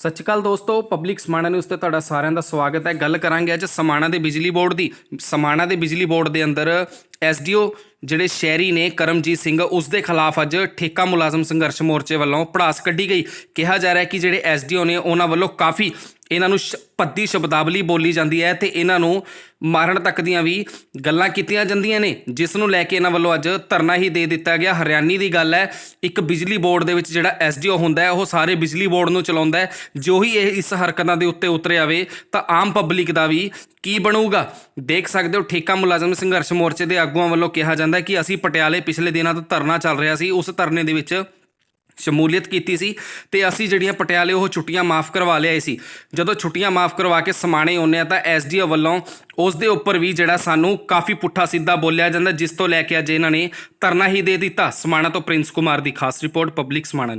ਸਤਿ ਸ਼੍ਰੀ ਅਕਾਲ ਦੋਸਤੋ public Samana news ਤੇ ਤੁਹਾਡਾ ਸਾਰਿਆਂ ਦਾ ਸਵਾਗਤ ਹੈ। ਗੱਲ ਕਰਾਂਗੇ ਅੱਜ ਸਮਾਣਾ ਦੇ ਬਿਜਲੀ ਬੋਰਡ ਦੀ। ਸਮਾਣਾ ਦੇ ਬਿਜਲੀ ਬੋਰਡ ਦੇ ਅੰਦਰ ਐਸਡੀਓ ਜਿਹੜੇ ਸ਼ਹਿਰੀ ਨੇ ਕਰਮਜੀਤ ਸਿੰਘ ਉਸ ਦੇ ਖਿਲਾਫ ਅੱਜ ਠੇਕਾ ਮੁਲਾਜ਼ਮ ਸੰਘਰਸ਼ ਮੋਰਚੇ ਵੱਲੋਂ ਪੜਾਸ ਕੱਢੀ ਗਈ। ਕਿਹਾ ਜਾ ਰਿਹਾ ਹੈ ਕਿ ਜਿਹੜੇ ਐਸਡੀਓ ਨੇ ਉਹਨਾਂ ਵੱਲੋਂ ਕਾਫੀ ਇਹਨਾਂ ਨੂੰ ਸ਼- ਸ਼ਬਦਾਵਲੀ ਬੋਲੀ ਜਾਂਦੀ ਹੈ ਤੇ ਇਹਨਾਂ ਨੂੰ ਮਾਰਨ ਤੱਕ ਦੀਆਂ ਵੀ ਗੱਲਾਂ ਕੀਤੀਆਂ ਜਾਂਦੀਆਂ ਨੇ, ਜਿਸ ਨੂੰ ਲੈ ਕੇ ਇਹਨਾਂ ਵੱਲੋਂ ਅੱਜ ਧਰਨਾ ਹੀ ਦੇ ਦਿੱਤਾ ਗਿਆ। ਹਰਿਆਣੀ ਦੀ ਗੱਲ ਹੈ, ਇੱਕ ਬਿਜਲੀ ਬੋਰਡ ਦੇ ਵਿੱਚ ਜਿਹੜਾ ਐਸਡੀਓ ਹੁੰਦਾ ਹੈ, ਉਹ ਸਾਰੇ ਬਿਜਲੀ ਬੋਰਡ ਨੂੰ ਚਲਾਉਂਦਾ ਹੈ। ਜੋ ਹੀ ਇਹ ਇਸ ਹਰਕਤਾਂ ਦੇ ਉੱਤੇ ਉਤਰੇ ਆਵੇ ਤਾਂ ਆਮ ਪਬਲਿਕ ਦਾ ਵੀ ਕੀ ਬਣੂਗਾ? ਦੇਖ ਸਕਦੇ ਹੋ ਠੇਕਾ ਮੁਲਾਜ਼ਮ ਸੰਘਰਸ਼ ਮੋਰਚੇ ਦੇ ਆਗੂਆਂ ਵੱਲੋਂ ਕਿਹਾ ਜਾਂਦਾ ਕਿ ਅਸੀਂ ਪਟਿਆਲੇ ਪਿਛਲੇ ਦਿਨਾਂ ਤੋਂ ਧਰਨਾ ਚੱਲ ਰਿਹਾ ਸੀ, ਉਸ ਧਰਨੇ ਦੇ ਵਿੱਚ ਸ਼ਮੂਲੀਅਤ ਕੀਤੀ ਸੀ ਤੇ ਅਸੀਂ ਜਿਹੜੀਆਂ ਪਟਿਆਲੇ ਉਹ ਛੁੱਟੀਆਂ ਮਾਫ ਕਰਵਾ ਲਿਆਏ ਸੀ। ਜਦੋਂ ਛੁੱਟੀਆਂ ਮਾਫ ਕਰਵਾ ਕੇ ਸਮਾਣੇ ਆਉਂਦੇ ਆ ਤਾਂ ਐਸਡੀਓ ਵੱਲੋਂ ਉਸ ਦੇ ਉੱਪਰ ਵੀ ਜਿਹੜਾ ਸਾਨੂੰ ਕਾਫੀ ਪੁੱਠਾ ਸਿੱਧਾ ਬੋਲਿਆ ਜਾਂਦਾ, ਜਿਸ ਤੋਂ ਲੈ ਕੇ ਅੱਜ ਇਹਨਾਂ ਨੇ ਧਰਨਾ ਹੀ ਦੇ ਦਿੱਤਾ। ਸਮਾਣਾ ਤੋਂ ਪ੍ਰਿੰਸ ਕੁਮਾਰ ਦੀ ਖਾਸ ਰਿਪੋਰਟ, ਪਬਲਿਕ ਸਮਾਣਾ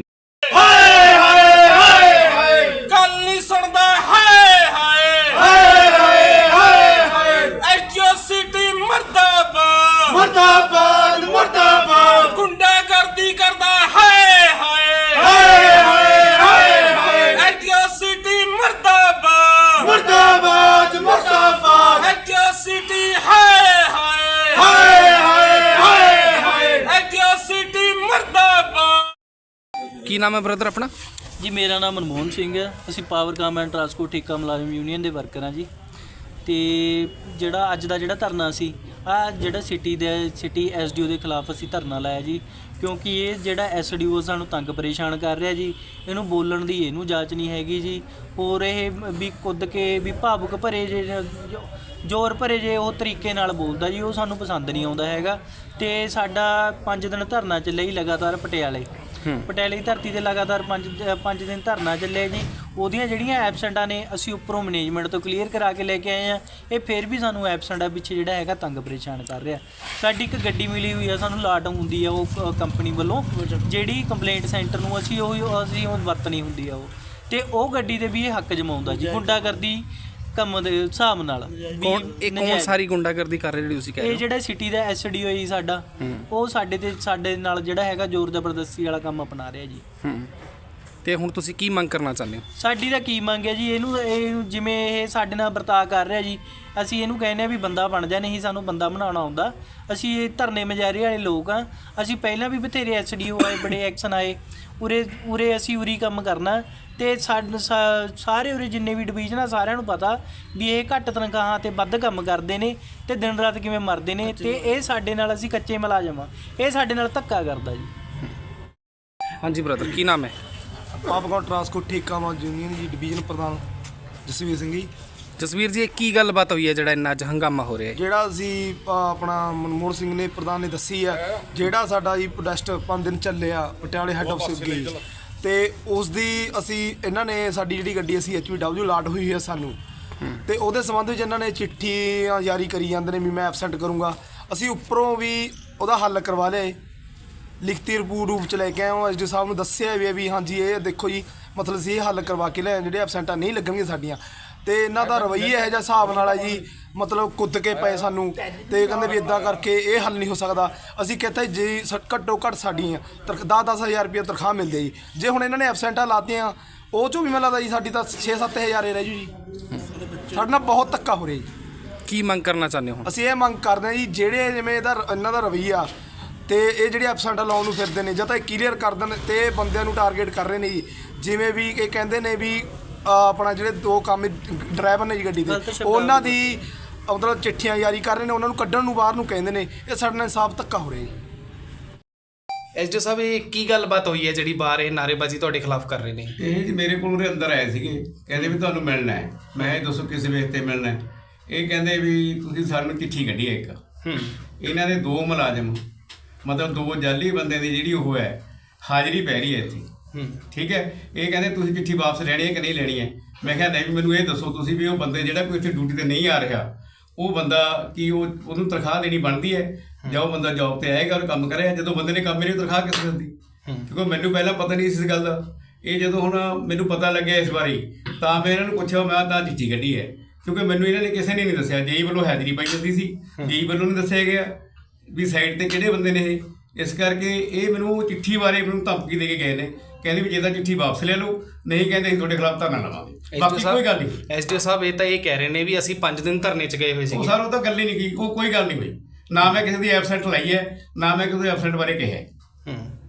ਕੀ ਨਾਮ ਹੈ ਬ੍ਰਦਰ ਆਪਣਾ? ਜੀ, ਮੇਰਾ ਨਾਮ ਮਨਮੋਹਨ ਸਿੰਘ ਹੈ। ਅਸੀਂ ਪਾਵਰ ਕਾਮ ਐਂਡ ਟਰਾਂਸਪੋਰਟ ਠੇਕਾ ਮੁਲਾਜ਼ਮ ਯੂਨੀਅਨ ਦੇ ਵਰਕਰ ਹਾਂ ਜੀ। ਤੇ ਜਿਹੜਾ ਅੱਜ ਦਾ ਜਿਹੜਾ ਧਰਨਾ ਸੀ, ਆ ਜਿਹੜਾ ਸਿਟੀ ਦੇ ਸਿਟੀ ਐਸਡੀਓ ਦੇ ਖਿਲਾਫ ਅਸੀਂ ਧਰਨਾ ਲਾਇਆ ਜੀ। ਕਿਉਂਕਿ ਇਹ ਜਿਹੜਾ ਐਸਡੀਓ ਸਾਨੂੰ ਤੰਗ ਪਰੇਸ਼ਾਨ ਕਰ ਰਿਹਾ ਜੀ, ਇਹਨੂੰ ਬੋਲਣ ਦੀ ਇਹਨੂੰ ਜਾਚ ਨਹੀਂ ਹੈਗੀ ਜੀ। ਹੋਰ ਇਹ ਵੀ ਕੁੱਦ ਕੇ ਵੀ ਭਾਵੁਕ ਭਰੇ ਜੇ ਜ਼ੋਰ ਭਰੇ ਜੇ ਉਹ ਤਰੀਕੇ ਨਾਲ ਬੋਲਦਾ ਜੀ, ਉਹ ਸਾਨੂੰ ਪਸੰਦ ਨਹੀਂ ਆਉਂਦਾ ਹੈਗਾ। ਤੇ ਸਾਡਾ 5 ਦਿਨ ਧਰਨਾ ਚੱਲਿਆ ਹੀ ਲਗਾਤਾਰ ਪਟਿਆਲੇ। ਪਟਿਆਲੇ ਦੀ ਧਰਤੀ ਤੇ ਲਗਾਤਾਰ 5 5 ਦਿਨ ਧਰਨਾ ਚੱਲਿਆ ਜੀ। ਉਹਦੀਆਂ ਜਿਹੜੀਆਂ ਐਬਸੈਂਟਾਂ ਨੇ ਅਸੀਂ ਉੱਪਰੋਂ ਮੈਨੇਜਮੈਂਟ ਤੋਂ ਕਲੀਅਰ ਕਰਾ ਕੇ ਲੈ ਕੇ ਆਏ ਆ ਇਹ ਫਿਰ ਵੀ ਸਾਨੂੰ ਐਬਸੈਂਟਾਂ ਪਿੱਛੇ ਜਿਹੜਾ ਹੈਗਾ ਤੰਗ ਪਰੇਸ਼ਾਨ ਕਰ ਰਿਹਾ। ਸਾਡੀ ਇੱਕ ਗੱਡੀ ਮਿਲੀ ਹੋਈ ਆ ਸਾਨੂੰ ਲਾਟ ਹੁੰਦੀ ਆ ਉਹ ਕੰਪਨੀ ਵੱਲੋਂ। ਜਿਹੜੀ ਕੰਪਲੇਂਟ ਸੈਂਟਰ ਨੂੰ ਅਸੀਂ ਉਹ ਅਸੀਂ ਉਹ ਵਰਤਣੀ ਹੁੰਦੀ ਆ ਉਹ। ਤੇ ਉਹ ਗੱਡੀ ਤੇ ਵੀ ਇਹ ਹੱਕ ਜਮਾਉਂਦਾ ਜੀ ਗੁੰਡਾਗਰਦੀ ਕੰਮ ਦੇ ਹਿਸਾਬ ਨਾਲ। ਵੀ ਕੌਣ ਇਹ ਕੌਣ ਨਜਾਇਜ਼- ਸਾਰੀ ਗੁੰਡਾਗਰਦੀ ਕਰ ਰਹੇ ਜਿਹੜੀ ਤੁਸੀਂ ਕਹਿ ਰਹੇ ਇਹ ਜਿਹੜਾ ਸਿਟੀ ਦਾ ਐਸਡੀਓ ਜੀ ਸਾਡਾ ਉਹ ਸਾਡੇ ਤੇ ਸਾਡੇ ਨਾਲ ਜਿਹੜਾ ਹੈਗਾ ਜ਼ੋਰ ਜ਼ਬਰਦਸਤੀ ਵਾਲਾ ਕੰਮ ਅਪਣਾ ਰਿਹਾ ਜੀ। ਹੂੰ। ਤੇ ਹੁਣ ਤੁਸੀਂ ਕੀ ਮੰਗ ਕਰਨਾ ਚਾਹੁੰਦੇ ਹੋ? ਸਾਡੀ ਤਾਂ ਕੀ ਮੰਗ ਹੈ ਜੀ ਇਹਨੂੰ ਇਹ ਜਿਵੇਂ ਇਹ ਸਾਡੇ ਨਾਲ ਵਰਤਾਅ ਕਰ ਰਿਹਾ ਜੀ ਅਸੀਂ ਇਹਨੂੰ ਕਹਿੰਦੇ ਆ ਵੀ ਬੰਦਾ ਬਣ ਜਾ ਨਹੀਂ ਸਾਨੂੰ ਬੰਦਾ ਬਣਾਉਣਾ ਆਉਂਦਾ। ਅਸੀਂ ਇਹ ਧਰਨੇ ਮਜਾਰੀ ਵਾਲੇ ਲੋਕ ਆ ਅਸੀਂ ਪਹਿਲਾਂ ਵੀ ਬਥੇਰੇ ਐਸਡੀਓ ਆਏ ਬੜੇ ਐਕਸ਼ਨ ਆਏ। ਉਰੇ ਉਰੇ ਅਸੀਂ ਉਰੀ ਕੰਮ ਕਰਨਾ। ਤੇ ਸਾਡੇ ਸਾਰੇ ਉਰੇ ਜਿੰਨੇ ਵੀ ਡਿਵੀਜ਼ਨ ਆ ਸਾਰਿਆਂ ਨੂੰ ਪਤਾ ਵੀ ਇਹ ਘੱਟ ਤਨਖਾਹਾਂ ਤੇ ਵੱਧ ਕੰਮ ਕਰਦੇ ਨੇ ਤੇ ਦਿਨ ਰਾਤ ਕਿਵੇਂ ਮਰਦੇ ਨੇ ਤੇ ਇਹ ਸਾਡੇ ਨਾਲ ਅਸੀਂ ਕੱਚੇ ਮੁਲਾਜ਼ਮ ਆ। ਇਹ ਸਾਡੇ ਨਾਲ ਧੱਕਾ ਕਰਦਾ ਜੀ। ਹਾਂਜੀ ਬ੍ਰਦਰ ਕੀ ਨਾਮ ਹੈ? ਪਾਪਕੌਰਨ ਟਰਾਂਸਪੋਰਟ ਠੇਕਾ ਮਾ ਯੂਨੀਅਨ ਜੀ ਡਿਵੀਜ਼ਨ ਪ੍ਰਧਾਨ ਜਸਵੀਰ ਸਿੰਘ ਜੀ। ਜਸਵੀਰ ਜੀ ਇਹ ਕੀ ਗੱਲਬਾਤ ਹੋਈ ਹੈ ਜਿਹੜਾ ਇੰਨਾ ਅੱਜ ਹੰਗਾਮਾ ਹੋ ਰਿਹਾ ਹੈ? ਜਿਹੜਾ ਅਸੀਂ ਅ, ਆਪਣਾ ਮਨਮੋਹਨ ਸਿੰਘ ਨੇ ਪ੍ਰਧਾਨ ਨੇ ਦੱਸੀ ਆ ਜਿਹੜਾ ਸਾਡਾ ਜੀ ਪ੍ਰੋਟੈਸਟ 5 ਦਿਨ ਚੱਲਿਆ ਪਟਿਆਲੇ ਹੈੱਡ ਆਫਿਸ ਗਈ ਤੇ ਉਸ ਦੀ ਅਸੀਂ ਇਹਨਾਂ ਨੇ ਸਾਡੀ ਜਿਹੜੀ ਗੱਡੀ ਅਸੀਂ ਐਚਪੀਡਬਲਿਊ ਲਾਟ ਹੋਈ ਹੈ ਸਾਨੂੰ। ਤੇ ਉਹਦੇ ਸੰਬੰਧ ਵਿੱਚ ਇਹਨਾਂ ਨੇ ਚਿੱਠੀਆਂ ਜਾਰੀ ਕਰੀ ਜਾਂਦੇ ਨੇ ਵੀ ਮੈਂ ਐਬਸੈਂਟ ਕਰੂੰਗਾ। ਅਸੀਂ ਉੱਪਰੋਂ ਵੀ ਉਹਦਾ ਹੱਲ ਕਰਵਾ ਲਿਆ ਲਿਖਤੀ ਰਿਪੋਰਟ ਰੂਪ ਚ ਲੈ ਕੇ ਆਇਆ ਹਾਂ। ਐਸਡੀ ਸਾਹਿਬ ਨੂੰ ਦੱਸਿਆ ਵੀ ਹੈ ਵੀ ਹਾਂਜੀ ਇਹ ਦੇਖੋ ਜੀ ਮਤਲਬ ਅਸੀਂ ਇਹ ਹੱਲ ਕਰਵਾ ਕੇ ਲੈ ਆਏ, ਜਿਹੜੇ ਐਬਸੈਂਟਾਂ ਨਹੀਂ ਲੱਗਣਗੀਆਂ ਸਾਡੀਆਂ। ਤੇ ਇਹਨਾਂ ਦਾ ਰਵੱਈਆ ਇਹੋ ਜਿਹਾ ਹਿਸਾਬ ਨਾਲ ਹੈ ਜੀ ਮਤਲਬ ਕੁੱਦ ਕੇ ਪਏ ਸਾਨੂੰ। ਤੇ ਕਹਿੰਦੇ ਵੀ ਇਦਾਂ ਕਰਕੇ ਇਹ ਹੱਲ ਨਹੀਂ ਹੋ ਸਕਦਾ। ਅਸੀਂ ਕਹਿੰਦੇ ਜੀ ਸ- ਘੱਟੋ ਘੱਟ ਸਾਡੀਆਂ 10 ਹਜ਼ਾਰ ਰੁਪਏ ਤਨਖਾਹ ਮਿਲਦੀ ਹੈ ਜੀ। ਜੇ ਹੁਣ ਇਹਨਾਂ ਨੇ ਐਬਸੈਂਟਾਂ ਲਾਤੀਆਂ ਉਹ ਚੋਂ ਵੀ ਮੈਨੂੰ ਲੱਗਦਾ ਜੀ ਸਾਡੀ ਤਾਂ 6-7000 ਹੀ ਰਹਿ ਜੂ ਜੀ। ਸਾਡੇ ਨਾਲ ਬਹੁਤ ਧੱਕਾ ਹੋ ਰਿਹਾ ਜੀ। ਕੀ ਮੰਗ ਕਰਨਾ ਚਾਹੁੰਦੇ ਹੋ ਹੁਣ? ਅਸੀਂ ਇਹ ਮੰਗ ਕਰਦੇ ਹਾਂ ਜੀ ਜਿਹੜੇ ਜਿਵੇਂ ਇਹਦਾ ਇਹਨਾਂ ਦਾ ਰਵਈਆ ਤੇ ਇਹ ਜਿਹੜੇ ਐਬਸੈਂਟ ਲਾਉਣ ਨੂੰ ਫਿਰਦੇ ਨੇ ਜਾਂ ਤਾਂ ਇਹ ਕਲੀਅਰ ਕਰ ਦੇਣ ਤੇ ਇਹ ਬੰਦਿਆਂ ਨੂੰ ਟਾਰਗੇਟ ਕਰ ਰਹੇ ਨੇ ਜੀ। ਜਿਵੇਂ ਵੀ ਇਹ ਕਹਿੰਦੇ ਨੇ ਵੀ ਆਪਣਾ ਜਿਹੜੇ ਦੋ ਕੰਮ ਡਰਾਈਵਰ ਨੇ ਜੀ ਗੱਡੀ ਦੇ ਉਹਨਾਂ ਦੀ ਮਤਲਬ ਚਿੱਠੀਆਂ ਜਾਰੀ ਕਰ ਰਹੇ ਨੇ ਉਹਨਾਂ ਨੂੰ ਕੱਢਣ ਨੂੰ ਬਾਹਰ ਨੂੰ ਕਹਿੰਦੇ ਨੇ ਇਹ ਸਾਡੇ ਨਾਲ ਇਨਸਾਫ ਧੱਕਾ ਹੋ ਰਿਹਾ ਜੀ। ਐਸਡੀ ਸਾਹਿਬ ਇਹ ਕੀ ਗੱਲਬਾਤ ਹੋਈ ਹੈ ਜਿਹੜੀ ਬਾਹਰ ਇਹ ਨਾਰੇਬਾਜ਼ੀ ਤੁਹਾਡੇ ਖਿਲਾਫ ਕਰ ਰਹੇ ਨੇ? ਇਹ ਜੀ ਮੇਰੇ ਕੋਲ ਉਹਦੇ ਅੰਦਰ ਆਏ ਸੀਗੇ ਕਹਿੰਦੇ ਵੀ ਤੁਹਾਨੂੰ ਮਿਲਣਾ ਹੈ। ਮੈਂ ਇਹ ਦੱਸੋ ਕਿਸ ਵੇਸ ਤੇ ਮਿਲਣਾ ਹੈ। ਇਹ ਕਹਿੰਦੇ ਵੀ ਤੁਸੀਂ ਸਾਨੂੰ ਚਿੱਠੀ ਕੱਢੀ ਹੈ ਇੱਕ। ਹੂੰ। ਇਹਨਾਂ ਦੇ ਦੋ ਮੁਲਾਜ਼ਮ ਮਤਲਬ ਦੋ ਜਾਲੀ ਬੰਦੇ ਦੀ ਜਿਹੜੀ ਉਹ ਹੈ ਹਾਜ਼ਰੀ ਪੈ ਰਹੀ ਹੈ ਇੱਥੇ। ਹੂੰ ਠੀਕ ਹੈ। ਇਹ ਕਹਿੰਦੇ ਤੁਸੀਂ ਚਿੱਠੀ ਵਾਪਸ ਲੈਣੀ ਹੈ ਕਿ ਨਹੀਂ ਲੈਣੀ ਹੈ? ਮੈਂ ਕਿਹਾ ਨਹੀਂ ਵੀ ਮੈਨੂੰ ਇਹ ਦੱਸੋ ਤੁਸੀਂ ਵੀ ਉਹ ਬੰਦੇ ਜਿਹੜਾ ਕੋਈ ਇੱਥੇ ਡਿਊਟੀ ਤੇ ਨਹੀਂ ਆ ਰਿਹਾ ਉਹ ਬੰਦਾ ਕੀ ਉਹ ਉਹਨੂੰ ਤਨਖਾਹ ਦੇਣੀ ਬਣਦੀ ਹੈ? ਜਾਂ ਉਹ ਬੰਦਾ ਜੌਬ ਤੇ ਆਏਗਾ ਔਰ ਕੰਮ ਕਰੇਗਾ ਜਦੋਂ ਬੰਦੇ ਨੇ ਕੰਮ ਨਹੀਂ ਤਨਖਾਹ ਕਿਸ ਦਿੰਦੀ? ਕਿਉਂਕਿ ਮੈਨੂੰ ਪਹਿਲਾਂ ਪਤਾ ਨਹੀਂ ਸੀ ਇਸ ਗੱਲ ਦਾ। ਇਹ ਜਦੋਂ ਹੁਣ ਮੈਨੂੰ ਪਤਾ ਲੱਗਿਆ ਇਸ ਵਾਰੀ ਤਾਂ ਮੈਂ ਇਹਨਾਂ ਨੂੰ ਪੁੱਛਿਆ ਮੈਂ ਤਾਂ ਚਿੱਠੀ ਕੱਢੀ ਹੈ। ਕਿਉਂਕਿ ਮੈਨੂੰ ਇਹਨਾਂ ਨੇ ਕਿਸੇ ਨੇ ਨਹੀਂ ਦੱਸਿਆ। ਜੇਈ ਵੱਲੋਂ ਹਾਜ਼ਰੀ ਪਾਈ ਜਾਂਦੀ ਸੀ। ਜੇਈ ਵੱਲੋਂ ਨਹੀਂ ਦੱਸਿਆ ਗਿਆ ਵੀ ਸਾਈਡ ਤੇ ਕਿਹੜੇ ਬੰਦੇ ਨੇ ਇਹ। ਇਸ ਕਰਕੇ ਇਹ ਮੈਨੂੰ ਚਿੱਠੀ ਬਾਰੇ ਮੈਨੂੰ ਧਮਕੀ ਦੇ ਕੇ ਗਏ ਨੇ। ਕਹਿੰਦੇ ਵੀ ਜੇ ਤਾਂ ਚਿੱਠੀ ਵਾਪਸ ਲੈ ਲਓ ਨਹੀਂ ਕਹਿੰਦੇ ਅਸੀਂ ਤੁਹਾਡੇ ਖਿਲਾਫ ਧਰਨਾ ਲਵਾਂਗੇ। ਬਾਕੀ ਕੋਈ ਗੱਲ ਨਹੀਂ। ਐਸਡੀਓ ਸਾਹਿਬ ਇਹ ਤਾਂ ਇਹ ਕਹਿ ਰਹੇ ਨੇ ਵੀ ਅਸੀਂ 5 ਦਿਨ ਧਰਨੇ 'ਚ ਗਏ ਹੋਏ ਉਹ ਸੀਗੇ ਸਰ ਉਹ ਤਾਂ ਗੱਲ ਹੀ ਨਹੀਂ ਕੀ ਉਹ ਕੋਈ ਗੱਲ ਨਹੀਂ ਹੋਈ। ਨਾ ਮੈਂ ਕਿਸੇ ਦੀ ਐਬਸੈਂਟ ਲਾਈ ਹੈ ਨਾ ਮੈਂ ਕਿਸੇ ਦੇ ਐਬਸੈਂਟ ਬਾਰੇ ਕਿਹਾ ਹੈ। ਹੂੰ।